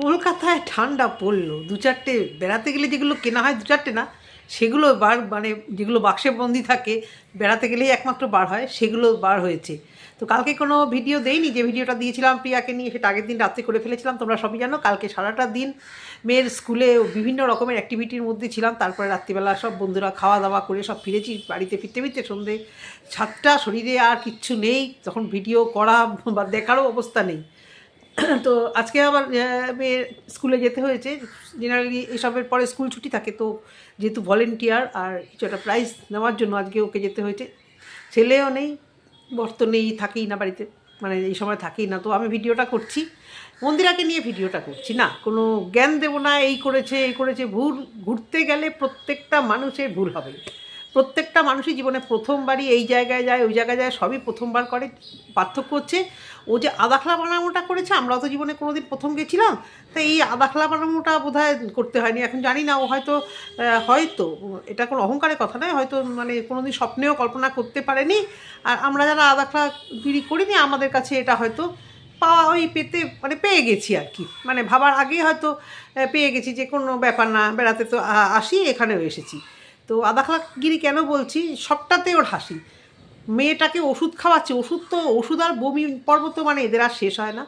কলকাতায় ঠান্ডা পড়ল। দু চারটে বেড়াতে গেলে যেগুলো কেনা হয়, দু চারটে না, সেগুলো বার মানে যেগুলো বাক্সে বন্দি থাকে, বেড়াতে গেলেই একমাত্র বার হয়, সেগুলো বার হয়েছে। তো কালকে কোনো ভিডিও দেইনি? যে ভিডিওটা দিয়েছিলাম প্রিয়াকে নিয়ে, সেটা আগের দিন রাত্রে করে ফেলেছিলাম, তোমরা সবই জানো, কালকে সারাটা দিন মেয়ের স্কুলে বিভিন্ন রকমের অ্যাক্টিভিটির মধ্যে ছিলাম, তারপরে রাত্রিবেলা সব বন্ধুরা খাওয়া দাওয়া করে সব ফিরেছি, বাড়িতে ফিরতে ফিরতে সন্ধ্যে সাতটা, শরীরে আর কিচ্ছু নেই, তখন ভিডিও করা বা দেখারও অবস্থা নেই। তো আজকে আবার মেয়ের স্কুলে যেতে হয়েছে। জেনারেলি এসবের পরে স্কুল ছুটি থাকে, তো যেহেতু ভলেন্টিয়ার আর কিছু একটা প্রাইজ নেওয়ার জন্য আজকে ওকে যেতে হয়েছে। ছেলেও নেই, বর তো নেই, থাকেই না বাড়িতে। মানে এই সময় থাকেই না, তো আমি ভিডিওটা করছি। মন্দিরাকে নিয়ে ভিডিওটা করছি, না, কোনো জ্ঞান দেবো না, এই করেছে এই করেছে, ভুল, ঘুরতে গেলে প্রত্যেকটা মানুষের ভুল হবে। প্রত্যেকটা মানুষই জীবনে প্রথমবারই এই জায়গায় যায়, ওই জায়গায় যায়, সবই প্রথমবার করে, পার্থক্য হচ্ছে ও যে আদাখলা বানানোটা করেছে, আমরাও তো জীবনে কোনোদিন প্রথম গেছিলাম, তো এই আদাখলা বানানোটা বোধ করতে হয়নি। এখন জানি না, ও হয়তো হয়তো, এটা কোনো অহংকারের কথা নয়, হয়তো মানে কোনোদিন স্বপ্নেও কল্পনা করতে পারেনি। আর আমরা যারা আদাখলা গিরি করিনি, আমাদের কাছে এটা হয়তো পাওয়া ওই পেতে মানে পেয়ে গেছি আর কি। মানে ভাবার আগে হয়তো পেয়ে গেছি যে কোনো ব্যাপার না, বেড়াতে তো আসি, এখানেও এসেছি। তো আদাখলাগিরি কেন বলছি, সবটাতে ওর হাসি। মেয়েটাকে ওষুধ খাওয়াচ্ছে, ওষুধ তো, ওষুধ আর বমি পর্ব তো মানে এদের আর শেষ হয় না।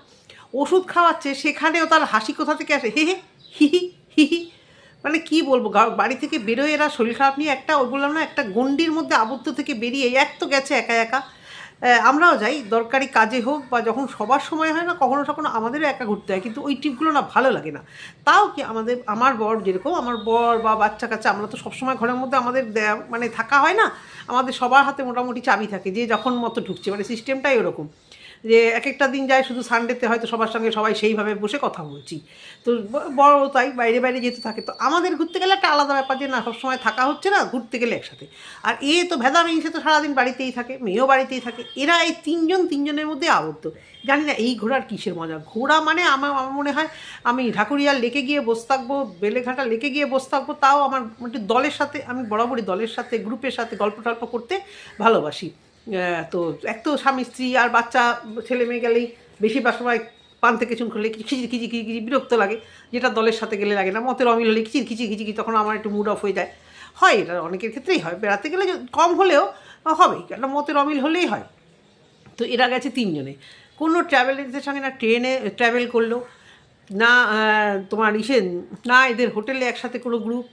ওষুধ খাওয়াচ্ছে, সেখানেও তার হাসি কোথা থেকে আসে? হে হে, হি হি হি মানে কি বলব বাড়ি থেকে বেরোয় এরা, শরীর খারাপ নিয়ে একটা বললাম না, একটা গণ্ডির মধ্যে আবদ্ধ থেকে বেরিয়ে এক তো গেছে একা একা। আমরাও যাই, দরকারি কাজে হোক বা যখন সবার সময় হয় না, কখনো কখনো আমাদেরও একা ঘুরতে হয়। কিন্তু ওই ট্রিপগুলো না ভালো লাগে না। তাও কি আমাদের, আমার বর যেরকম, আমার বর বা বাচ্চা কাচ্চা, আমরা তো সবসময় ঘরের মধ্যে আমাদের মানে থাকা হয় না। আমাদের সবার হাতে মোটামুটি চাবি থাকে, যে যখন মতো ঢুকছে। মানে সিস্টেমটাই ওরকম। যে এক একটা দিন যায় শুধু সানডেতে হয়তো সবার সঙ্গে সবাই সেইভাবে বসে কথা বলছি। তো বড় তাই, বাইরে বাইরে যেতে থাকে, তো আমাদের ঘুরতে গেলে একটা আলাদা ব্যাপার যে না, সবসময় থাকা হচ্ছে না, ঘুরতে গেলে একসাথে। আর এ তো ভেদা মিংসে তো সারাদিন বাড়িতেই থাকে, মেয়েও বাড়িতেই থাকে, এরা এই তিনজন তিনজনের মধ্যে আবদ্ধ। জানি না, এই ঘোরার কিসের মজা? ঘোরা মানে আমার আমার মনে হয় আমি ঢাকুরিয়ার লেকে গিয়ে বসে থাকব, বেলেঘাটা লেকে গিয়ে বসে থাকব, তাও আমার দলের সাথে, আমি বরাবরই দলের সাথে, গ্রুপের সাথে গল্প টল্প করতে ভালোবাসি। তো এক তো স্বামী, স্ত্রী আর বাচ্চা, ছেলে মেয়ে গেলেই বেশিরভাগ সময় পান থেকে চুন করলে খিচির খিচি খিচি বিরক্ত লাগে। যেটা দলের সাথে গেলে লাগে না, মতের অমিল হলে খিচির খিচি খিচি খিচি তখন আমার একটু মুড অফ হয়ে যায়। হয়, এটা অনেকের ক্ষেত্রেই হয়। বেড়াতে গেলে কম হলেও হবেই কেন মতের অমিল হলেই হয়। তো এরা গেছে তিনজনে। কোনো ট্রাভেল এজেন্সির সঙ্গে না ট্রেনে ট্রাভেল করল, না তোমার ইসে, না এদের হোটেলে একসাথে কোনো গ্রুপ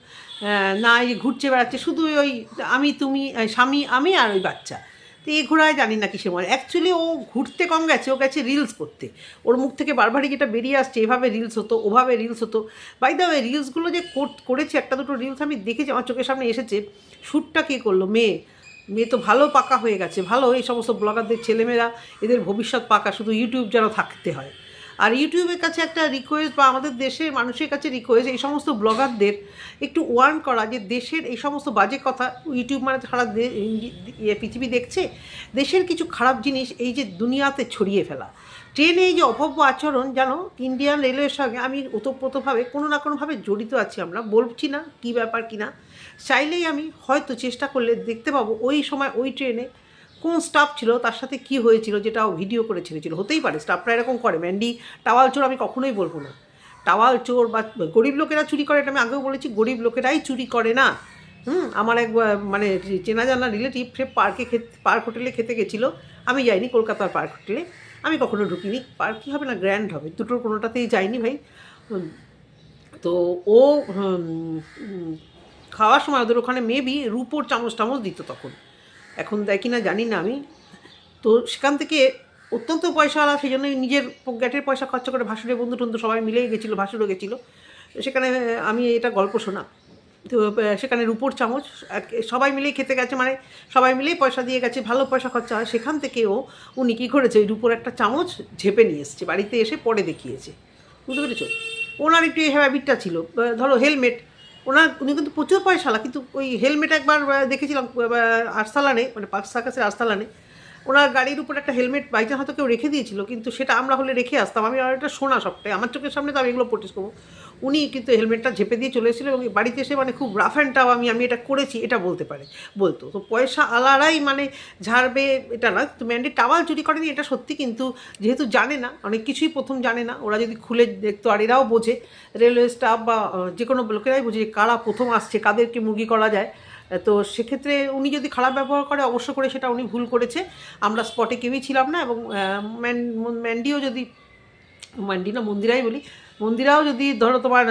না এই ঘুরছে বেড়াচ্ছে, শুধু ওই আমি, তুমি স্বামী, আমি আর ওই বাচ্চা। তো এই ঘোড়ায় জানি না কিসের মনে অ্যাকচুয়ালি ও ঘুরতে কম গেছে, ও গেছে রিলস করতে। ওর মুখ থেকে বারবারই যেটা বেরিয়ে আসছে, এভাবে রিলস হতো, ওভাবে রিলস হতো। বাই দা রিলসগুলো যে করেছে, একটা দুটো রিলস আমি দেখেছি, আমার চোখের সামনে এসেছে। শ্যুটটা কে করল? মেয়ে। মেয়ে তো ভালো পাকা হয়ে গেছে, ভালো। এই সমস্ত ব্লগারদের ছেলেমেয়েরা, এদের ভবিষ্যৎ পাকা, শুধু ইউটিউব যেন থাকতে হয়। আর ইউটিউবের কাছে একটা রিকোয়েস্ট বা আমাদের দেশের মানুষের কাছে রিকোয়েস্ট এই সমস্ত ব্লগারদের একটু ওয়ার্ন করা যে দেশের এই সমস্ত বাজে কথা, ইউটিউব মানে সারা ইয়ে পৃথিবী দেখছে, দেশের কিছু খারাপ জিনিস এই যে দুনিয়াতে ছড়িয়ে ফেলা। ট্রেনে এই যে অভব্য আচরণ জানো ইন্ডিয়ান রেলওয়ের সঙ্গে আমি ওতপ্রোতভাবে কোনো না কোনোভাবে জড়িত আছি আমরা, বলছি না কী ব্যাপার কি না, চাইলেই আমি হয়তো চেষ্টা করলে দেখতে পাবো ওই সময় ওই ট্রেনে কোন স্টাফ ছিল, তার সাথে কি হয়েছিল, যেটা ভিডিও করে ছেড়েছিল হতেই পারে স্টাফরা এরকম করে। ম্যান্ডি টাওয়াল চোর আমি কখনোই বলব না। টাওয়াল চোর বা গরিব লোকেরা চুরি করে এটা আমি আগেও বলেছি, গরিব লোকেরাই চুরি করে না। হুম, আমার এক মানে চেনা জানা রিলেটিভ সে পার্কে খেতে পার্ক হোটেলে খেতে গেছিল। আমি যাইনি কলকাতার পার্ক হোটেলে আমি কখনো ঢুকিনি। পার্ক কী হবে না গ্র্যান্ড হবে। দুটোর কোনোটাতেই যাইনি ভাই। তো ও খাওয়ার সময় ওদের ওখানে মেবি রুপোর চামচ টামচ দিত তখন। এখন দেয় কিনা জানি না আমি। তো সেখান থেকে অত্যন্ত পয়সাওয়ালা সেই জন্য নিজের পকেটের পয়সা খরচা করে ভাসুরের বন্ধু টন্ধু সবাই মিলেই গেছিল, ভাসুরও গেছিল। সেখানে আমি এটা গল্প শোনা। তো সেখানে রুপোর চামচ সবাই মিলেই খেতে গেছে মানে সবাই মিলেই পয়সা দিয়ে গেছে, ভালো পয়সা খরচা হয়। সেখান থেকেও উনি কী করেছে ওই রুপোর একটা চামচ ঝেপে নিয়ে এসছে, বাড়িতে এসে পরে দেখিয়েছে। বুঝতে পেরেছ? ওনার একটু এই হ্যাবিটটা ছিল। ধরো হেলমেট ওনার, উনি কিন্তু প্রচুর পয়সালা কিন্তু ওই হেলমেট একবার দেখেছিলাম আরসালানে মানে পার্ক সার্কাসের আরসালানে, ওনার গাড়ির উপরে একটা হেলমেট বাইচান্স হয়তো কেউ রেখে দিয়েছিল, কিন্তু সেটা আমরা হলে রেখে আসতাম। আমি আর এটা শোনা সবটাই, আমার চোখের সামনে তো আমি এগুলো প্রোটেস্ট করব। উনি কিন্তু হেলমেটটা ঝেপে দিয়ে চলে এসেছিল এবং বাড়িতে এসে মানে খুব রাফ অ্যান্ড টাও আমি আমি এটা করেছি, এটা বলতে পারে, বলতো। তো পয়সা আলারাই মানে ঝাড়বে, এটা না তো ম্যান্ডি টাওয়াল চুরি করেনি, এটা সত্যি কিন্তু যেহেতু জানে না, অনেক কিছুই প্রথম জানে না, ওরা যদি খুলে দেখতো, আর এরাও বোঝে রেলওয়ে স্টাফ বা যে কোনো লোকেরাই বোঝে কারা প্রথম আসছে, কাদেরকে মুগি করা যায়। তো সেক্ষেত্রে উনি যদি খারাপ ব্যবহার করে, অবশ্য করে সেটা উনি ভুল করেছে, আমরা স্পটে কেউই ছিলাম না এবং ম্যান্ডিও যদি, ম্যান্ডি না, মন্দিরাই বলি মন্দিরাও যদি ধরো তোমার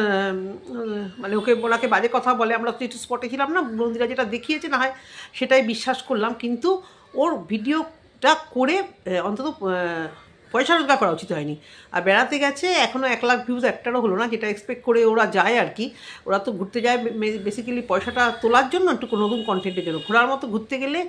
মানে ওকে, ওনাকে বাজে কথা বলে, আমরা তো একটু স্পটে ছিলাম না, মন্দিরা যেটা দেখিয়েছে না হয় সেটাই বিশ্বাস করলাম, কিন্তু ওর ভিডিওটা করে অন্তত পয়সা রোজগার করা উচিত হয়নি। আর বেড়াতে গেছে এখনও এক লাখ ভিউজ একটারও হলো না, যেটা এক্সপেক্ট করে ওরা যায় আর কি। ওরা তো ঘুরতে যায় বেসিক্যালি পয়সাটা তোলার জন্য একটু নতুন কন্টেন্টের জন্য। ঘোরার মতো ঘুরতে গেলে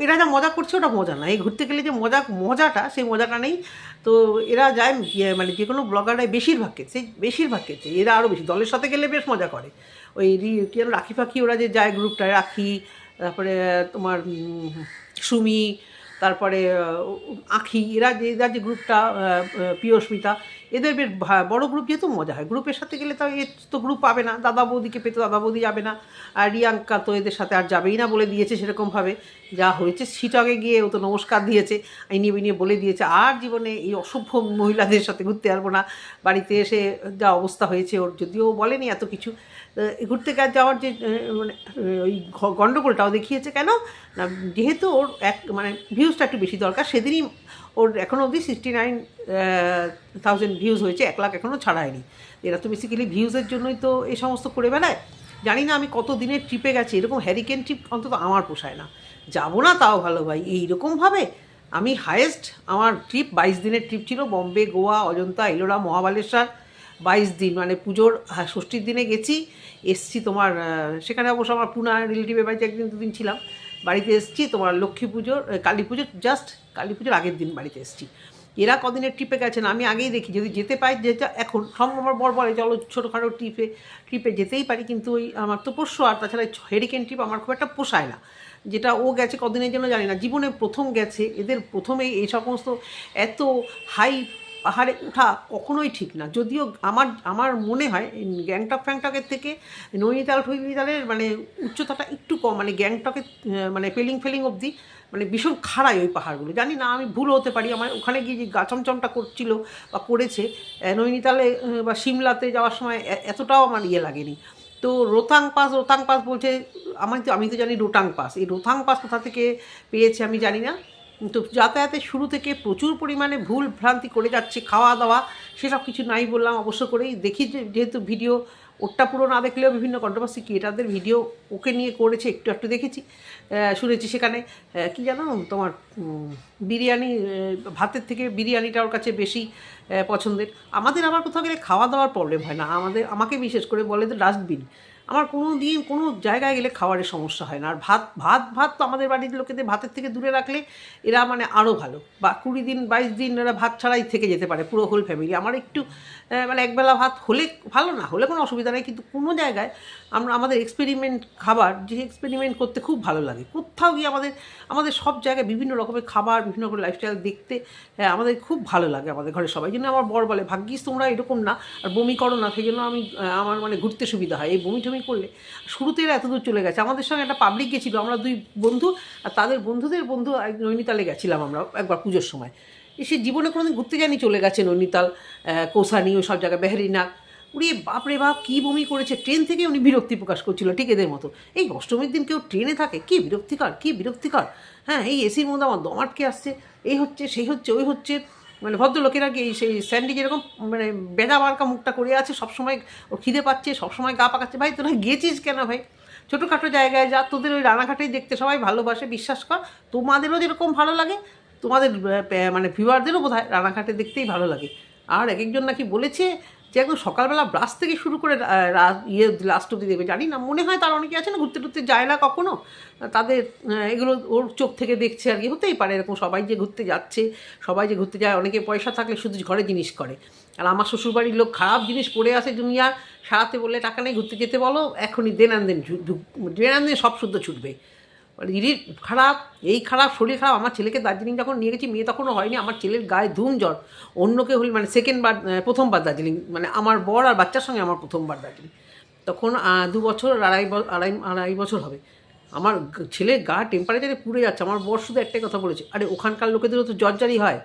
এরা যা মজা করছে ওটা মজা না। এই ঘুরতে গেলে যে মজা, মজাটা, সেই মজাটা নেই। তো এরা যায় ইয়ে মানে যে কোনো ব্লগাররাই বেশিরভাগ ক্ষেত্রে বেশিরভাগ ক্ষেত্রে, এরা আরও বেশি। দলের সাথে গেলে বেশ মজা করে। ওই রি- কি যেন, রাখি ফাঁকি ওরা যে যায় গ্রুপটায় রাখি, তারপরে তোমার সুমি, তারপরে আঁখি, এরা যে এরা যে গ্রুপটা প্রিয়স্মিতা এদের বেশ বড় গ্রুপ যেহেতু মজা হয়। গ্রুপের সাথে গেলে তো এ, তো গ্রুপ পাবে না। দাদা বৌদিকে পেতে, দাদা বৌদি যাবে না। আর রিয়াঙ্কা তো এদের সাথে আর যাবেই না বলে দিয়েছে সেরকমভাবে। যা হয়েছে সিটকে গিয়ে ও তো নমস্কার দিয়েছে আইনিয়ে বিনিয়ে বলে দিয়েছে, আর জীবনে এই অসভ্য মহিলাদের সাথে ঘুরতে পারব না বাড়িতে এসে যা অবস্থা হয়েছে, ওর যদিও বলেনি এত কিছু ঘুরতে যাওয়ার যে মানে ওই গণ্ডগোলটাও দেখিয়েছে কেন? না, যেহেতু ওর এক মানে ভিউজটা একটু বেশি দরকার, সেদিনই ওর এখনও অবধি সিক্সটি নাইন থাউজেন্ড ভিউজ হয়েছে, এক লাখ এখনও ছাড়ায়নি। এরা তো বেসিক্যালি ভিউজের জন্যই তো এই সমস্ত করে বেড়ায়। জানি না আমি কত দিনের ট্রিপে গেছি, এরকম হ্যারিকেন ট্রিপ অন্তত আমার পোষায় না। যাব না তাও ভালো ভাই। এইরকমভাবে আমি হায়েস্ট আমার ট্রিপ বাইশ দিনের ট্রিপ ছিল বম্বে গোয়া অজন্তা এলোরা মহাবালেশ্বর বাইশ দিন মানে পুজোর হ্যাঁ, ষষ্ঠীর দিনে গেছি এসছি তোমার সেখানে অবশ্য আমার পুনা রিলেটিভের বাড়িতে একদিন দুদিন ছিলাম। বাড়িতে এসছি তোমার লক্ষ্মী পুজোর কালী পুজোর জাস্ট কালী পুজোর আগের দিন বাড়িতে এসছি। এরা কদিনের ট্রিপে গেছেন আমি আগেই দেখি যদি যেতে পাই যেটা এখন সব আমার বর বলে চলো ছোটোখাটো ট্রিপে ট্রিপে যেতেই পারি কিন্তু ওই আমার তো পোষ্য আর তাছাড়া হেরিকেন ট্রিপ আমার খুব একটা পোষায় না। যেটা ও গেছে কদিনের জন্য জানি না, জীবনে প্রথম গেছে, এদের প্রথমেই এই সমস্ত এত হাই পাহাড়ে ওঠা কখনোই ঠিক না। যদিও আমার আমার মনে হয় গ্যাংটক ফ্যাংটকের থেকে নৈনিতাল ঠৈনিতালের মানে উচ্চতাটা একটু কম মানে গ্যাংটকের মানে ফেলিং ফেলিং অবধি মানে ভীষণ খাড়াই ওই পাহাড়গুলো। জানি না, আমি ভুল হতে পারি, আমার ওখানে গিয়ে যে গাচমচমটা করছিল বা করেছে নৈনিতালে বা সিমলাতে যাওয়ার সময় এতটাও আমার ইয়ে লাগেনি। তো রোথাং পাস রোথাং পাস বলছে, আমার তো আমি তো জানি রোটাং পাস। এই রোথাং পাস কোথা থেকে পেয়েছে আমি জানি না। তো যাতায়াতের শুরু থেকে প্রচুর পরিমাণে ভুল ভ্রান্তি করে যাচ্ছে, খাওয়া দাওয়া, সেসব কিছু নাই বললাম অবশ্য করেই। দেখি যেহেতু ভিডিও ওরটা পুরো না দেখলেও বিভিন্ন কন্ট্রোভার্সি ক্রিয়েটারদের ভিডিও ওকে নিয়ে করেছে, একটু একটু দেখেছি। শুনেছি সেখানে কি জানো তোমার বিরিয়ানি ভাতের থেকে বিরিয়ানিটা ওর কাছে বেশি পছন্দের। আমাদের আবার কোথাও গেলে খাওয়া দাওয়ার প্রবলেম হয় না। আমাদের, আমাকে বিশেষ করে বলে যে ডাস্টবিন আমার কোনো দিন কোনো জায়গায় গেলে খাবারের সমস্যা হয় না। আর ভাত ভাত ভাত তো আমাদের বাড়ির লোকেদের ভাতের থেকে দূরে রাখলে এরা মানে আরও ভালো। বা কুড়ি দিন, বাইশ দিন এরা ভাত ছাড়াই থেকে যেতে পারে পুরো হোল ফ্যামিলি আমার একটু মানে একবেলা ভাত হলে ভালো না, হলে কোনো অসুবিধা নেই। কিন্তু কোনো জায়গায় আমরা, আমাদের এক্সপেরিমেন্ট খাবার, যে এক্সপেরিমেন্ট করতে খুব ভালো লাগে। কোথাও গিয়ে আমাদের আমাদের সব জায়গায় বিভিন্ন রকমের খাবার, বিভিন্ন রকমের লাইফস্টাইল দেখতে আমাদের খুব ভালো লাগে আমাদের ঘরে সবাই। জন্য আমার বর বলে, ভাগ্যিস তোমরা এরকম না, আর বমি করো না। সেই জন্য আমি আমার মানে ঘুরতে সুবিধা হয়। এই বমি টমি করলে। শুরুতে এরা এত দূর চলে গেছে। আমাদের সঙ্গে একটা পাবলিক গেছিল, আমরা দুই বন্ধু, আর তাদের বন্ধুদের বন্ধু নৈনিতালে গেছিলাম আমরা একবার পুজোর সময়। সে জীবনে কোনোদিন ঘুরতে যায়নি, চলে গেছে নৈনিতাল কৌসানি, ওই সব জায়গায় বেহারিনাথ উড়িয়ে বাপরে বাপ, কী বমি করেছে। ট্রেন থেকে উনি বিরক্তি প্রকাশ করছিল, ঠিক এদের মতো। এই অষ্টমীর দিন কেউ ট্রেনে থাকে? কী বিরক্তিকর কী বিরক্তিকর। হ্যাঁ এই এসির মধ্যে আমার দম আটকে আসছে। এই হচ্ছে, সেই হচ্ছে, ওই হচ্ছে। মানে ভদ্রলোকেরা কি সেই স্যান্ডি যেরকম মানে বেদা বারকা মুখটা করে আছে, সবসময় ও খিদে পাচ্ছে, সবসময় গা পাকাচ্ছে। ভাই, তোরা গেছিস কেন ভাই? ছোটোখাটো জায়গায় যা, তোদের ওই রানাঘাটেই দেখতে সবাই ভালোবাসে, বিশ্বাস কর। তোমাদেরও যেরকম ভালো লাগে, তোমাদের মানে ভিউয়ারদেরও বোধ হয় রানাঘাটে দেখতেই ভালো লাগে। আর এক একজন নাকি বলেছে যে একদম সকালবেলা ব্রাশ থেকে শুরু করে ইয়ে লাস্ট অব্দি দেবে জানি না, মনে হয় তার অনেকে আছে না, ঘুরতে টুরতে যায় না কখনো? তাদের এগুলো ওর চোখ থেকে দেখছে আর কি, হতেই পারে এরকম সবাই যে ঘুরতে যাচ্ছে, সবাই যে ঘুরতে যায়, অনেকে পয়সা থাকলে শুধু ঘরে জিনিস করে। আর আমার শ্বশুরবাড়ির লোক খারাপ জিনিস পড়ে আসে দুনিয়া সারাতে বললে, টাকা নেই, ঘুরতে যেতে বলো, এখনই দেন দেন দেন, সব শুদ্ধ ছুটবে। মানে ইরি, খারাপ, এই খারাপ, শরীর খারাপ, আমার ছেলেকে দার্জিলিং যখন নিয়ে গেছি, মেয়ে তখনও হয়নি, আমার ছেলের গায়ে ধুম জ্বর অন্যকে হলে মানে সেকেন্ড বার প্রথমবার দার্জিলিং মানে আমার বর আর বাচ্চার সঙ্গে আমার প্রথমবার দার্জিলিং। তখন দু বছর, আড়াই আড়াই আড়াই বছর হবে। আমার ছেলে গা টেম্পারেচারে পুড়ে যাচ্ছে, আমার বর শুধু একটাই কথা বলেছে, আরে, ওখানকার লোকেদেরও তো জ্বর জারি হয়।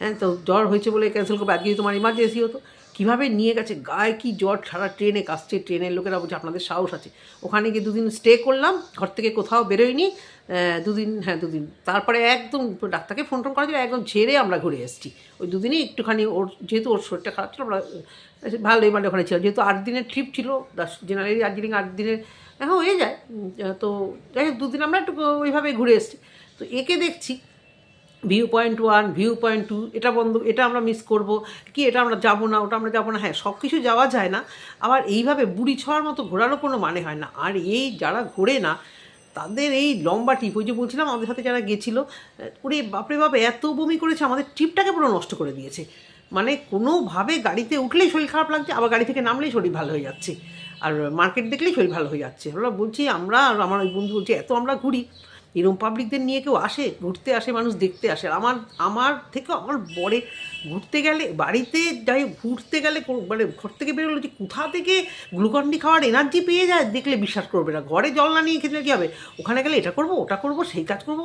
হ্যাঁ তো জ্বর হয়েছে বলে ক্যান্সেল করবে, আজকে তোমার ইমার্জেন্সি হতো। কীভাবে নিয়ে গেছে? গায়ে কি জ্বর? সারা ট্রেনে কাশছে, ট্রেনের লোকেরা বলছে, আপনাদের সাহস আছে। ওখানে গিয়ে দুদিন স্টে করলাম, ঘর থেকে কোথাও বেরোয়নি। দুদিন হ্যাঁ দুদিন। তারপরে একদম ডাক্তারকে ফোন টোন করা একদম ঝেড়ে আমরা ঘুরে এসেছি। ওই দুদিনই একটুখানি ওর, যেহেতু ওর শরীরটা খারাপ ছিল, আমরা ভালোই মানে ওখানে ছিল যেহেতু আট দিনের ট্রিপ ছিল জেনারেলি দার্জিলিং আট দিনের হ্যাঁ হয়ে যায়। তো যাই হোক, দুদিন আমরা একটু ওইভাবে ঘুরে এসেছি। তো একে দেখছি view point one view point two এটা বন্ধ, এটা আমরা মিস করব। কি এটা আমরা যাব না, ওটা আমরা যাব না হ্যাঁ সব কিছু যাওয়া যায় না। আবার এইভাবে বুড়ি ছোঁয়ার মতো ঘোরারও কোনো মানে হয় না। আর এই যারা ঘোরে না, তাদের এই লম্বা ট্রিপ ওই যে বলছিলাম, আমাদের সাথে যারা গেছিল, ওরে বাপরে বাপ, এত বমি করেছে, আমাদের ট্রিপটাকে পুরো নষ্ট করে দিয়েছে। মানে কোনোভাবে গাড়িতে উঠলেই শরীর খারাপ লাগছে, আবার গাড়ি থেকে নামলেই শরীর ভালো হয়ে যাচ্ছে। আর মার্কেট দেখলেই শরীর ভালো হয়ে যাচ্ছে। আমরা বলছি, আমরা আর আমার ওই বন্ধু বলছি, এত আমরা ঘুরি। এরকম পাবলিকদের নিয়ে কেউ আসে? ঘুরতে আসে, মানুষ দেখতে আসে। আমার আমার থেকে আমার বরে ঘুরতে গেলে, বাড়িতে যাই ঘুরতে গেলে মানে ঘর থেকে বেরোলো যে কোথা থেকে গ্লুকন্ডি খাওয়ার এনার্জি পেয়ে যায়, দেখলে বিশ্বাস করবে না। ঘরে জল না নিয়ে খেতে কী হবে? ওখানে গেলে এটা করব, ওটা করব, সেই কাজ করব।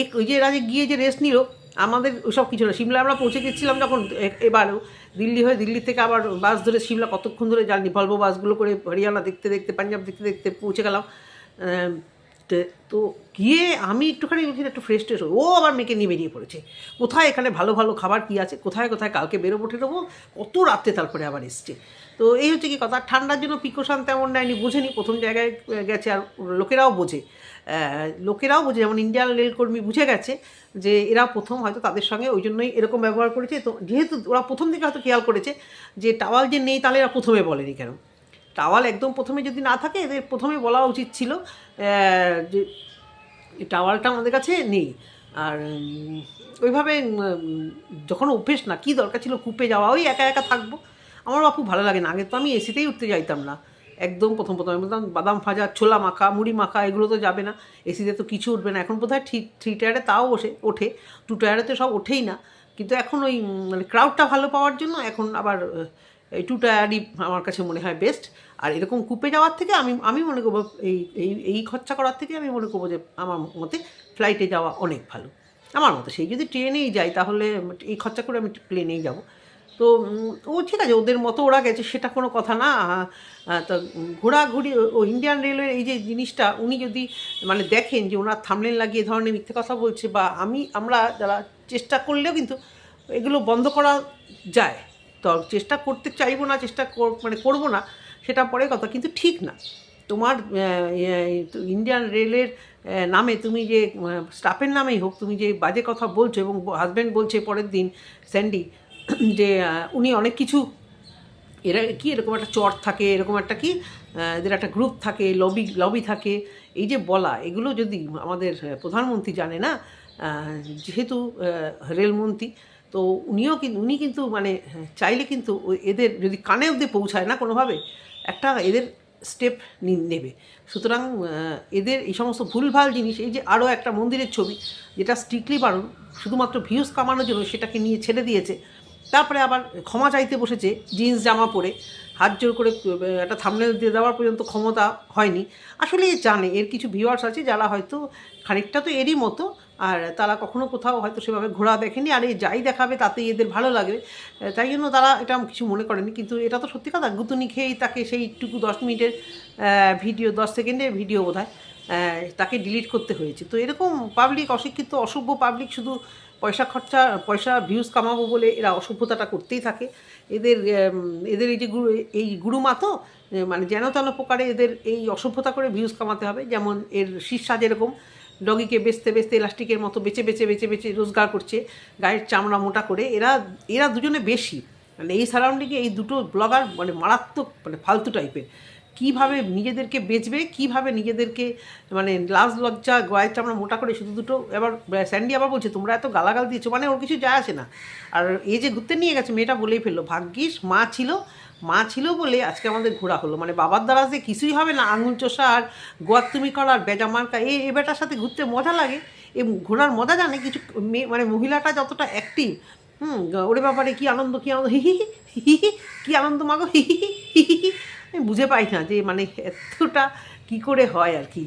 এক ওই যে যে গিয়ে যে রেস্ট নিল, আমাদের ওসব কিছু না। সিমলা আমরা পৌঁছে গেছিলাম যখন এবারও। দিল্লি হয়ে দিল্লি থেকে আবার বাস ধরে সিমলা কতক্ষণ ধরে জানি ভলভো বাসগুলো করে হরিয়ানা দেখতে দেখতে, পাঞ্জাব দেখতে দেখতে পৌঁছে গেলাম। তে- গিয়ে আমি একটুখানি বলছি একটু ফ্রেশ ট্রেশ। ও আবার মেয়েকে নিয়ে বেরিয়ে পড়েছে। কোথায় এখানে ভালো ভালো খাবার কী আছে? কোথায় কোথায় কালকে বেরোবো টেরোবো কত রাত্রে তারপরে আবার এসছে। তো এই হচ্ছে কি কথা, ঠান্ডার জন্য পিকোশান তেমন নেয়নি, বোঝেনি। প্রথম জায়গায় গেছে আর লোকেরাও বোঝে। লোকেরাও বোঝে, যেমন ইন্ডিয়ান রেলকর্মী বুঝে গেছে যে এরা প্রথম হয়তো তাদের সঙ্গে ওই জন্যই এরকম ব্যবহার করেছে। তো যেহেতু ওরা প্রথম থেকে হয়তো খেয়াল করেছে যে টাওয়াল যে নেই তাহলে এরা প্রথমে বলেনি কেন? টাওয়াল একদম প্রথমে যদি না থাকে, এদের প্রথমে বলা উচিত ছিল যে টাওয়ালটা আমাদের কাছে নেই। আর ওইভাবে যখন অভ্যেস না, কী দরকার ছিল কূপে যাওয়া, ওই একা একা থাকব। আমার বাপু ভালো লাগে না, আগে তো আমি এসিতেই উঠতে যাইতাম না। একদম প্রথম প্রথম বলতাম, বাদাম ভাজা, ছোলা মাখা, মুড়ি মাখা, এগুলো তো যাবে না। এসিতে তো কিছু উঠবে না। এখন বোধহয় থ্রি থ্রি টায়ারে তাও বসে, ওঠে। টু টায়ারে তো সব ওঠেই না। কিন্তু এখন ওই মানে ক্রাউডটা ভালো পাওয়ার জন্য এখন আবার এই টু টায়ারই আমার কাছে মনে হয় বেস্ট আর এরকম কূপে যাওয়ার থেকে আমি আমি মনে করব এই এই এই খরচা করার থেকে আমি মনে করব যে আমার মতে ফ্লাইটে যাওয়া অনেক ভালো। আমার মতে সেই যদি ট্রেনেই যাই তাহলে এই খরচা করে আমি প্লেনেই যাব। তো ও ঠিক আছে, ওদের মতো ওরা গেছে, সেটা কোনো কথা না। তা ঘোরাঘুরি, ও ইন্ডিয়ান রেলওয়ের এই যে জিনিসটা, উনি যদি মানে দেখেন যে ওনার থামলেন লাগিয়ে ধরনের মিথ্যে কথা বলছে বা আমি, আমরা যারা চেষ্টা করলেও কিন্তু এগুলো বন্ধ করা যায়। চেষ্টা করতে চাইব না, চেষ্টা মানে করব না, সেটা পরে কথা। কিন্তু ঠিক না। তোমার ইন্ডিয়ান রেলের নামে তুমি যে স্টাফের নামেই হোক, তুমি যে বাজে কথা বলছো এবং হাজব্যান্ড বলছে পরের দিন স্যান্ডি যে উনি অনেক কিছু, এরা কি এরকম একটা চর থাকে, এরকম একটা কি এদের একটা গ্রুপ থাকে লবি লবি থাকে। এই যে বলা, এগুলো যদি আমাদের প্রধানমন্ত্রী জানে না যেহেতু রেলমন্ত্রী তো উনিও কিন্তু উনি কিন্তু মানে চাইলে কিন্তু এদের যদি কানে অবধি পৌঁছায় না কোনোভাবে, একটা এদের স্টেপ নেবে। সুতরাং এদের এই সমস্ত ভুলভাল জিনিস, এই যে আরও একটা মন্দিরের ছবি, যেটা স্ট্রিক্টলি বারণ, শুধুমাত্র ভিউজ কামানোর জন্য সেটাকে নিয়ে ছেড়ে দিয়েছে, তারপরে আবার ক্ষমা চাইতে বসেছে জিন্স জামা পরে, হাত জোর করে একটা থামনেল দিয়ে দেওয়ার পর্যন্ত ক্ষমতা হয়নি। আসলে জানে, এর কিছু ভিউয়ার্স আছে যারা হয়তো খানিকটা তো এরই মতো আর তারা কখনো কোথাও হয়তো সেভাবে ঘোরা দেখেনি, আর এই যাই দেখাবে তাতেই এদের ভালো লাগবে। তাই জন্য তারা এটা কিছু মনে করেনি, কিন্তু এটা তো সত্যি কথা, গুতুনি খেয়েই তাকে সেইটুকু দশ মিনিটের ভিডিও, দশ সেকেন্ডের ভিডিও বোধ তাকে ডিলিট করতে হয়েছে। তো এরকম পাবলিক অশিক্ষিত, অসভ্য পাবলিক শুধু পয়সা খরচা, পয়সা ভিউজ কামাবো বলে এরা অসভ্যতাটা করতেই থাকে। এদের এদের এই যে গুরু, এই গুরুমা তো মানে যেন তেন প্রকারে এদের এই অসভ্যতা করে ভিউজ কামাতে হবে। যেমন এর শীর্ষা যেরকম ডগিকে বেচতে বেচতে ইলাস্টিকের মতো বেচে বেচে বেচে বেচে রোজগার করছে, গায়ের চামড়া মোটা করে। এরা এরা দুজনে বেশি। মানে এই সারাউন্ডিংয়ে এই দুটো ব্লগার মানে মারাত্মক মানে ফালতু টাইপের কীভাবে নিজেদেরকে বেচবে, কীভাবে নিজেদেরকে মানে লাজ লজ্জা, গয়ের চামড়া মোটা করে শুধু দুটো? এবার স্যান্ডি আবার বলছে, তোমরা এত গালাগাল দিয়েছ? মানে ওর কিছু যায় আসে না। আর এই যে ঘুরতে নিয়ে গেছে, মেয়েটা বলেই ফেলল, ভাগ্যিস মা ছিল মা ছিল বলে আজকে আমাদের ঘোরা হলো মানে বাবার দ্বারা যে কিছুই হবে না আঙুল চোষা আর তুমি করা আর বেজা মার্কা এই এ বেটার সাথে ঘুরতে মজা লাগে এ ঘোরার মজা জানে কিছু মেয়ে মানে মহিলাটা যতটা অ্যাক্টিভ হুম ওরে ব্যাপারে কী আনন্দ কী আনন্দ হি হি হি, কি আনন্দ মাগো হি হি হি, হি বুঝে পাই না যে মানে এতটা কি করে হয় আর কি।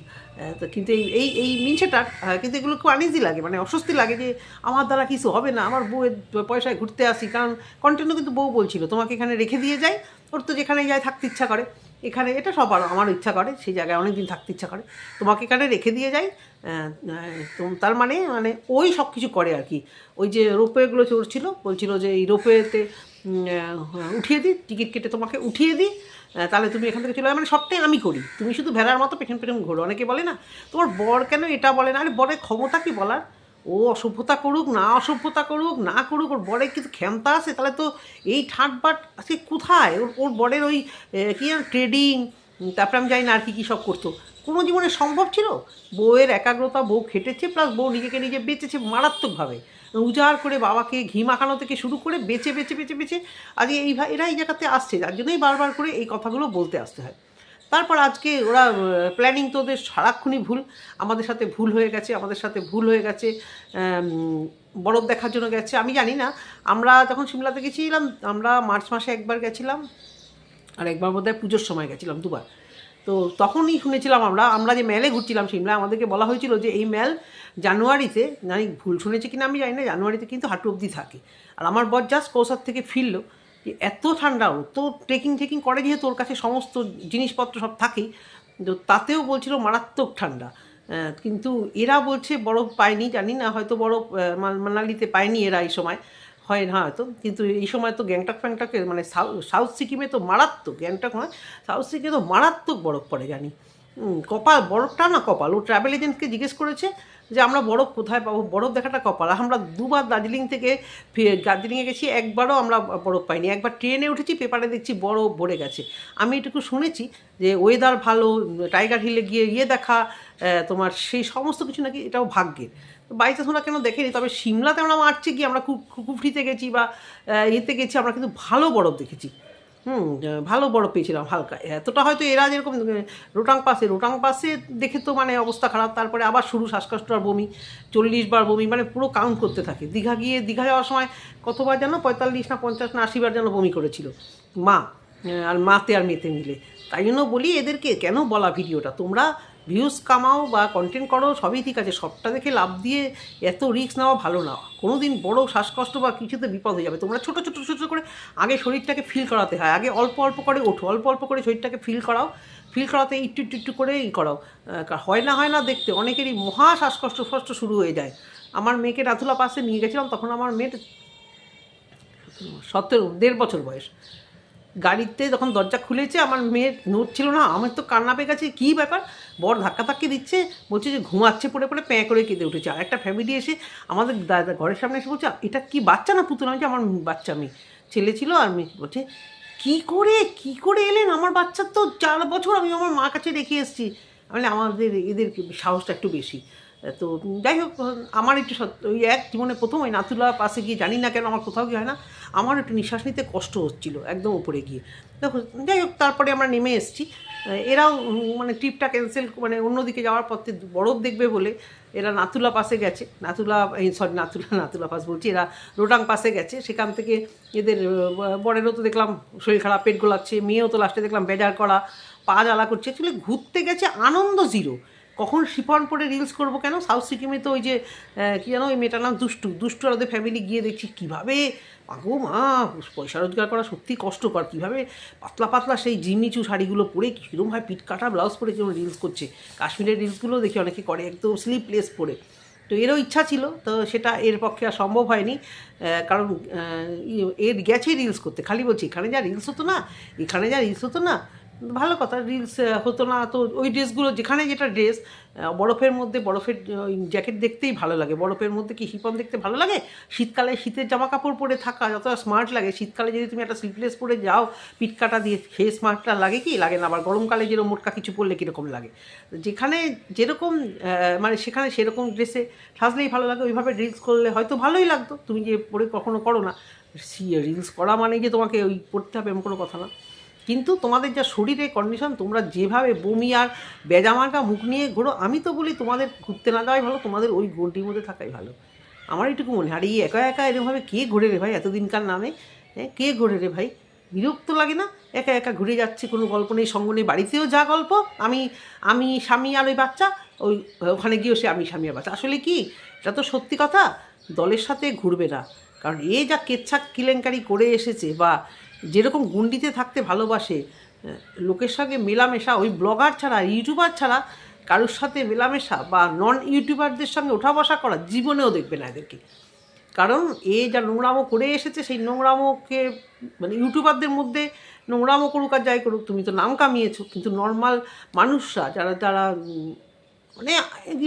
তো কিন্তু এই এই এই মিনসেটার কিন্তু এগুলো খুব আনইজি লাগে মানে অস্বস্তি লাগে যে আমার দ্বারা কিছু হবে না, আমার বউয়ের পয়সায় ঘুরতে আসি, কারণ কন্টিনিউ কিন্তু বউ বলছিল, তোমাকে এখানে রেখে দিয়ে যাই, ওর তো যেখানে যায় থাকতে ইচ্ছা করে। এখানে এটা সবার আমার ইচ্ছা করে, সেই জায়গায় অনেক দিন থাকতে ইচ্ছা করে। তোমাকে এখানে রেখে দিয়ে যাই তো তার মানে মানে ওই সব কিছু করে আর কি। ওই যে রোপওয়েগুলো চড়ছিল, বলছিল যে এই রোপওয়েতে উঠিয়ে দিই, টিকিট কেটে তোমাকে উঠিয়ে দিই। তাহলে তুমি এখান থেকে চলে মানে সবটাই আমি করি। তুমি শুধু ভেড়ার মতো পেছন পেছন ঘোরো। অনেকে বলে না, তোমার বর কেন এটা বলে না? আরে, বরের ক্ষমতা কি বলার? ও অসভ্যতা করুক, না অসভ্যতা করুক, না করুক, ওর বরের কিন্তু ক্ষমতা আছে, তাহলে তো এই ঠাটবাট আজকে কোথায়? ওর ওর বরের ওই কি ট্রেডিং তারপরে আমি জানি না আর কি, কী সব করতো। কোনো জীবনে সম্ভব ছিল? বউয়ের একাগ্রতা বউ খেটেছে প্লাস বউ নিজেকে নিজে বেঁচেছে মারাত্মকভাবে। উজাড় করে বাবাকে ঘি মাখানো থেকে শুরু করে বেঁচে বেঁচে বেঁচে বেঁচে আজকে এই এরা এই জায়গাতে আসছে। যার জন্যই বারবার করে এই কথাগুলো বলতে আসতে হয়। তারপর আজকে ওরা প্ল্যানিং তো ওদের সারাক্ষণই ভুল। আমাদের সাথে ভুল হয়ে গেছে, আমাদের সাথে ভুল হয়ে গেছে বরফ দেখার জন্য গেছে। আমি জানি না, আমরা যখন সিমলাতে গেছিলাম, আমরা মার্চ মাসে একবার গেছিলাম, আর একবার বোধহয় পুজোর সময় গেছিলাম দুবার। তো তখনই শুনেছিলাম আমরা আমরা যে মেলে ঘুরছিলাম সিমলা, আমাদেরকে বলা হয়েছিল যে এই মেল জানুয়ারিতে, জানি ভুল শুনেছি কিনা আমি জানি না, জানুয়ারিতে কিন্তু হাঁটু অবধি থাকে। আর আমার বর জাস্ট কৌসার থেকে ফিরলো, যে এত ঠান্ডা তো ট্রেকিং ট্রেকিং করে যেহেতু ওর কাছে সমস্ত জিনিসপত্র সব থাকেই, তো তাতেও বলছিল মারাত্মক ঠান্ডা। কিন্তু এরা বলছে বরফ পায়নি, জানি না, হয়তো বরফ মানালিতে পায়নি এরা এই সময়। হয় না হয়তো কিন্তু এই সময় তো গ্যাংটক ফ্যাংটকে মানে সাউ- সাউথ সিকিমে তো মারাত্মক, গ্যাংটক নয়, সাউথ সিকিমে তো মারাত্মক বরফ পড়ে জানি। কপাল বরফটা না কপাল, ও ট্রাভেল এজেন্টকে জিজ্ঞেস করেছে যে আমরা বরফ কোথায় পাবো, বরফ দেখাটা কপাল। আমরা দুবার দার্জিলিং থেকে দার্জিলিংয়ে গেছি, একবারও আমরা বরফ পাইনি। একবার ট্রেনে উঠেছি, পেপারে দেখছি বরফ ভরে গেছে। আমি এটুকু শুনেছি যে ওয়েদার ভালো টাইগার হিলে গিয়ে ইয়ে দেখা তোমার সেই সমস্ত কিছু নাকি এটাও ভাগ্যের। বাইতে তোমরা কেন দেখেনি? তবে সিমলাতে আমরা মারছি কি? আমরা খুব কুফরিতে গেছি বা ইয়েতে গেছি, আমরা কিন্তু ভালো বরফ দেখেছি। হুম, ভালো বরফ পেয়েছিলাম হালকা। এতটা হয়তো এরা যেরকম রোটাং পাসে রোটাং পাসে দেখে তো মানে অবস্থা খারাপ। তারপরে আবার শুরু শ্বাসকষ্ট আর বমি, চল্লিশ বার বমি মানে পুরো কাউন্ট করতে থাকে। দীঘা গিয়ে, দীঘা যাওয়ার সময় কতবার যেন পঁয়তাল্লিশ না পঞ্চাশ না আশি বার যেন বমি করেছিল। মা আর মাতে আর মেতে মিলে। তাই জন্য বলি এদেরকে কেন বলা ভিডিওটা? তোমরা ভিউজ কামাও বা কন্টেন্ট করো, সবই ঠিক আছে। সবটা দেখে লাভ দিয়ে এত রিস্ক নেওয়া ভালো না। কোনো দিন বড়ো শ্বাসকষ্ট বা কিছুতে বিপদ হয়ে যাবে। তোমরা ছোটো ছোটো ছোটো করে আগে শরীরটাকে ফিল করাতে হয়। আগে অল্প অল্প করে ওঠো। অল্প অল্প করে শরীরটাকে ফিল করাও। ফিল করাতে একটু একটু একটু করে ই করাও। হয় না হয় না দেখতে অনেকেরই মহা শ্বাসকষ্ট ফষ্ট শুরু হয়ে যায়। আমার মেয়েকে রাতুলা পাশে নিয়ে গেছিলাম, তখন আমার মেয়ের সতেরো, দেড় বছর বয়স। গাড়িতে যখন দরজা খুলেছে, আমার মেয়ের নোট ছিল না, আমার তো কান্না পেয়ে গেছে, কী ব্যাপার? বড় ধাক্কা ধাক্কি দিচ্ছে, বলছে যে ঘুমাচ্ছে, পড়ে পড়ে প্যাঁ করে কেঁদে উঠেছে। আর একটা ফ্যামিলি এসে আমাদের দাদা ঘরের সামনে এসে বলছে, এটা কি বাচ্চা না পুতুল? আমি আমার বাচ্চা মেয়ে, ছেলে ছিল আর মেয়ে। বলছে, কী করে কী করে এলেন? আমার বাচ্চার তো চার বছর আমি আমার মা কাছে রেখে এসেছি। মানে আমাদের, এদের সাহসটা একটু বেশি। তো যাই হোক, আমার একটু ওই এক জীবনে প্রথম ওই নাতুলা পাশে গিয়ে জানি না কেন আমার কোথাও কি হয় না, আমার একটু নিঃশ্বাস নিতে কষ্ট হচ্ছিল একদম উপরে গিয়ে। দেখো, যাই হোক, তারপরে আমরা নেমে এসেছি। এরাও মানে ট্রিপটা ক্যান্সেল মানে অন্যদিকে যাওয়ার পথে বরফ দেখবে বলে এরা নাতুলা পাশে গেছে। এই সরি নাতুলা নাতুলা পাস বলছি, এরা রোটাং পাশে গেছে। সেখান থেকে এদের বরেরও তো দেখলাম শরীর খারাপ, পেট গোলাচ্ছে, মেয়েও তো লাস্টে দেখলাম বেজার করা, পা জ্বালা করছে। অ্যাকচুয়ালি ঘুরতে গেছে আনন্দ জিরো কখন শিফন পরে রিলস করব কেন? সাউথ সিকিমে তো ওই যে কি জানো, ওই মেয়েটার নাম দুষ্টু। দুষ্টু আর ওদের ফ্যামিলি গিয়ে দেখছি কীভাবে? আগো মা পয়সা রোজগার করা সত্যি কষ্টকর। কীভাবে পাতলা পাতলা সেই জিমিচু শাড়িগুলো পরে কীরকমভাবে পিট কাটা ব্লাউজ পরে কেউ রিলস করছে। কাশ্মীরের রিলসগুলো দেখি অনেকে করে একদম স্লিপলেস পরে। তো এরও ইচ্ছা ছিল, তো সেটা এর পক্ষে আর সম্ভব হয়নি কারণ এর গেছে রিলস করতে। খালি বলছি, এখানে যা রিলস হতো না, এখানে যা রিলস হতো না ভালো কথা রিলস হতো না। তো ওই ড্রেসগুলো, যেখানে যেটা ড্রেস বরফের মধ্যে, বরফের জ্যাকেট দেখতেই ভালো লাগে। বরফের মধ্যে কি হিপন দেখতে ভালো লাগে? শীতকালে শীতের জামা কাপড় পরে থাকা যতটা স্মার্ট লাগে। শীতকালে যদি তুমি একটা স্লিপলেস পরে যাও, পিটকাটা দিয়ে সেই স্মার্টটা লাগে কি? লাগে না। আবার গরমকালে যেরকম মোটকা কিছু পরলে কীরকম লাগে? যেখানে যেরকম মানে সেখানে সেরকম ড্রেসে সাজলেই ভালো লাগে। ওইভাবে রিলস করলে হয়তো ভালোই লাগতো। তুমি যে পরে কখনো করো না। রিলস করা মানে যে তোমাকে ওই পড়তে হবে এমন কোনো কথা না? কিন্তু তোমাদের যা শরীরের কন্ডিশন তোমরা যেভাবে বমি আর বেজামার্কা মুখ নিয়ে ঘোরো, আমি তো বলি তোমাদের ঘুরতে না যাওয়াই ভালো, তোমাদের ওই গন্ডির মধ্যে থাকাই ভালো। আমার এইটুকু মনে হয়, আর এই একা একা এরকমভাবে কে ঘোরে রে ভাই এতদিনকার নামে? হ্যাঁ কে ঘোরে রে ভাই? বিরক্ত লাগে না? একা একা ঘুরে যাচ্ছে, কোনো গল্প নেই, সঙ্গ নেই, বাড়িতেও যা গল্প, আমি আমি স্বামী আর ওই বাচ্চা, ওই, ওখানে গিয়েও সে আমি স্বামী আর বাচ্চা। আসলে কি, এটা তো সত্যি কথা, দলের সাথে ঘুরবে না। কারণ এ যা কেচ্ছাক কেলেঙ্কারি করে এসেছে বা যেরকম গুন্ডিতে থাকতে ভালোবাসে লোকের সঙ্গে মেলামেশা, ওই ব্লগার ছাড়া, ইউটিউবার ছাড়া কারোর সাথে মেলামেশা বা নন ইউটিউবারদের সঙ্গে ওঠা বসা করা জীবনেও দেখবে না এদেরকে। কারণ এ যা নোংরামো করে এসেছে, সেই নোংরামোকে মানে ইউটিউবারদের মধ্যে নোংরামো করুক আর যাই করুক, তুমি তো নাম কামিয়েছো, কিন্তু নর্মাল মানুষরা যারা যারা মানে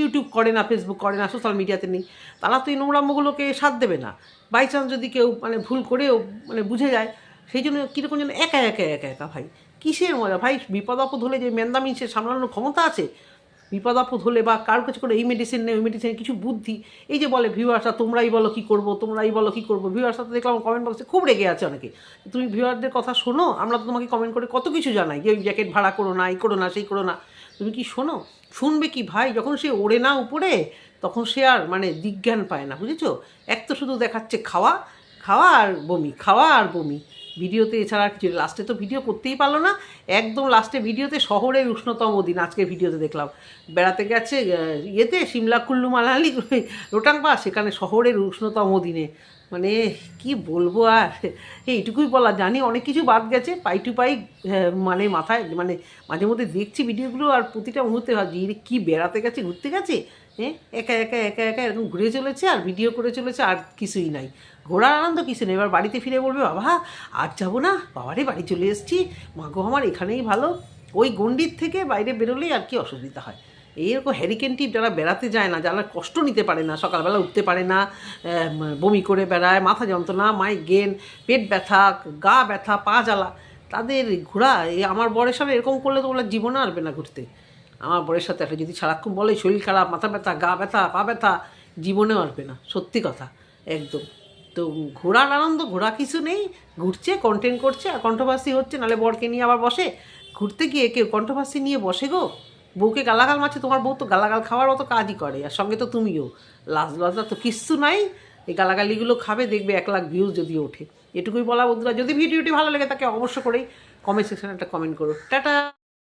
ইউটিউব করে না ফেসবুক করে না সোশ্যাল মিডিয়াতে নেই, তারা তো এই নোংরামোগুলোকে সাথ দেবে না। বাই চান্স যদি কেউ মানে ভুল করেও মানে বুঝে যায় সেই জন্য কীরকম যেন একা একা একা একা ভাই। কিসের মজা? ভাই বিপদ আপদ হলে যে মেন্দামি সে সামলানোর ক্ষমতা আছে? বিপদ আপদ হলে বা কারোর কাছে করে এই মেডিসিন নেই, ওই মেডিসিনের কিছু বুদ্ধি? এই যে বলে ভিউয়ার্সরা তোমরাই বলো কী করব, তোমরাই বলো কী করব। ভিউয়ার্সরা তো দেখলাম কমেন্ট বক্সে খুব রেগে আছে অনেকে। তুমি ভিউয়ারদের কথা শোনো, আমরা তো তোমাকে কমেন্ট করে কত কিছু জানাই। যে ওই জ্যাকেট ভাড়া করো না, এই করো না, সেই করো না। তুমি কি শোনো? শুনবে কি ভাই? যখন সে ওড়ে না উপরে, তখন সে আর মানে দিজ্ঞান পায় না, বুঝেছ? এক তো শুধু দেখাচ্ছে খাওয়া খাওয়া আর বমি, খাওয়া আর বমি। ভিডিওতে, এছাড়া আর কিছু লাস্টে তো ভিডিও করতেই পারল না। একদম লাস্টে ভিডিওতে শহরের উষ্ণতম দিন। আজকে ভিডিওতে দেখলাম। বেড়াতে গেছে ইয়েতে, সিমলা কুল্লু মালালি, রোটাংপা, সেখানে শহরের উষ্ণতম দিনে। মানে কি বলব আর? এইটুকুই বলা জানি। অনেক কিছু বাদ গেছে, পাই টু পাই মানে মাথায় মানে মাঝে মধ্যে দেখছি ভিডিওগুলো আর প্রতিটা মুহূর্তে ভাবছি কি বেড়াতে গেছে, ঘুরতে গেছে? হ্যাঁ? একা একা একা একা এরকম ঘুরে চলেছে আর ভিডিও করে চলেছে, আর কিছুই নাই। ঘোরার আনন্দ কিছু নেই। এবার বাড়িতে ফিরে বলবে, বাবা, আর যাব না? বাবারে, বাড়ি চলে এসেছি। মাগো আমার এখানেই ভালো। ওই গণ্ডির থেকে বাইরে বেরোলেই আর কি অসুবিধা হয়। এইরকম হ্যারিকেন টিপ যারা বেড়াতে যায় না, যারা কষ্ট নিতে পারে না, সকালবেলা উঠতে পারে না বমি করে বেড়ায়, মাথা যন্ত্রণা মাইগ্রেন পেট ব্যথা, গা ব্যথা, পা জ্বালা, তাদের ঘোরা আমার বরের সাথে এরকম করলে তো ওরা জীবনে আসবে না ঘুরতে। আমার বরের সাথে একটা যদি সারাক্ষণ বলে, শরীর খারাপ, মাথা ব্যথা, গা ব্যথা, পা ব্যথা, জীবনেও আসবে না, সত্যি কথা, একদম। তো ঘোরার আনন্দ, ঘোরা কিছু নেই, ঘুরছে কন্টেন্ট করছে, আর কন্ট্রোভার্সি হচ্ছে, নাহলে বরকে নিয়ে আবার বসে। ঘুরতে গিয়ে কেউ কন্ট্রোভার্সি নিয়ে বসে গো? বউকে গালাগাল মারছে, তোমার বউ তো গালাগাল খাওয়ার মতো কাজই করে, আর সঙ্গে তো তুমিও। লাজ লজ্জা তো কিচ্ছু নাই, এই গালাগালিগুলো খাবে, দেখবে এক লাখ ভিউজ যদি ওঠে। এটুকুই বলা বন্ধুরা, যদি ভিডিওটি ভালো লাগে তাকে অবশ্য করেই কমেন্ট সেকশনে একটা কমেন্ট করো। টাটা!